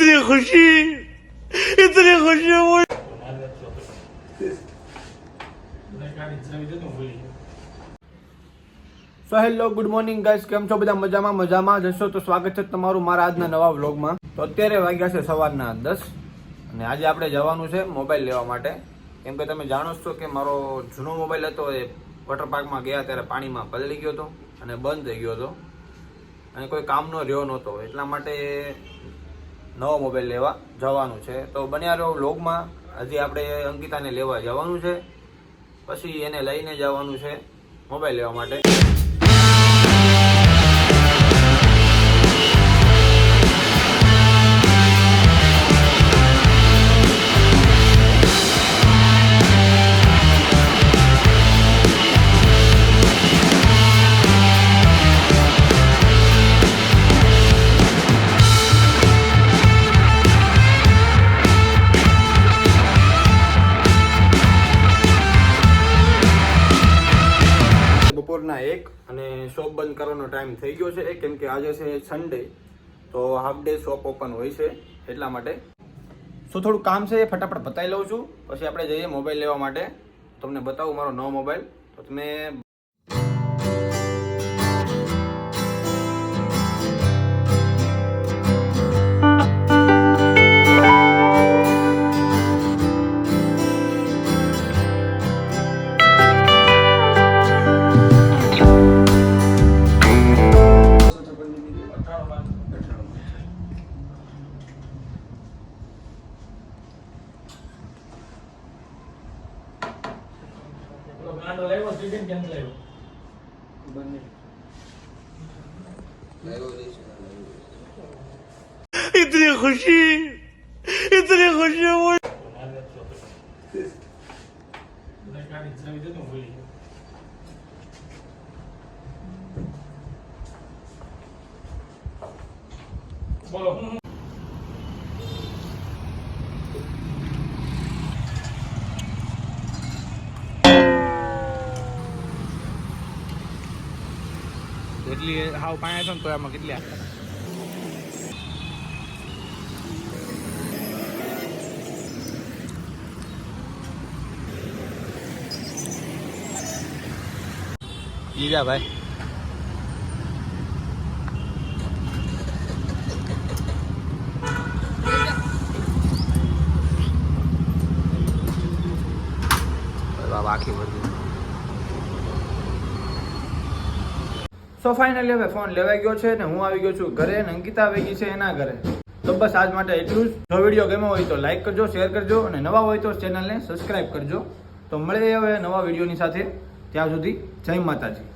इतनी खुशी इतनी खुशी मुझे so hello good morning guys કેમ છો બધા મજામાં મજામાં જશો તો સ્વાગત છે તમારું મારા આજના નવા વ્લોગમાં તો અત્યારે વાગ્યા છે સવારના દસ અને આજે આપણે જવાનું છે મોબાઈલ લેવા માટે કેમ કે તમે જાણો જ છો કે મારો જૂનો મોબાઈલ હતો એ વોટર પાર્કમાં ગયા ત્યારે પાણીમાં પલળી ગયો હતો અને બંધ થઈ ગયો હતો અને કોઈ કામનો રહ્યો નહોતો એટલા માટે નવો મોબાઈલ લેવા જવાનું છે. તો બન્યા રહો વ્લોગમાં હજી આપણે અંકિતાને લેવા જવાનું છે. પછી એને લઈને જવાનું છે મોબાઈલ લેવા માટે. બપોરના એક અને શોપ બંધ કરવાનો ટાઈમ થઈ ગયો છે. કેમ કે આજે છે સન્ડે તો હાફ ડે શોપ ઓપન હોય છે એટલા માટે. શું થોડું કામ છે એ ફટાફટ બતાવી લઉં છું. પછી આપણે જઈએ મોબાઈલ લેવા માટે. તમને બતાવું મારો નવો મોબાઈલ તો તમે इतनी खुशी इतनी खुशी मुझे એટલી હાવ પાયા છે ને તો એમાં કેટલી લીધા ભાઈ આખી બધી સો ફાઇનલી હવે ફોન લેવાઈ ગયો છે ને હું આવી ગયો છું ઘરે અને અંકિતા આવી ગઈ છે એના ઘરે. તો બસ આજ માટે એટલું જ. જો વીડિયો ગમ્યો હોય તો લાઈક કરજો શેર કરજો અને નવા હોય તો ચેનલને સબસ્ક્રાઈબ કરજો. તો મળીએ હવે નવા વિડીયોની સાથે. ત્યાં સુધી જય માતાજી.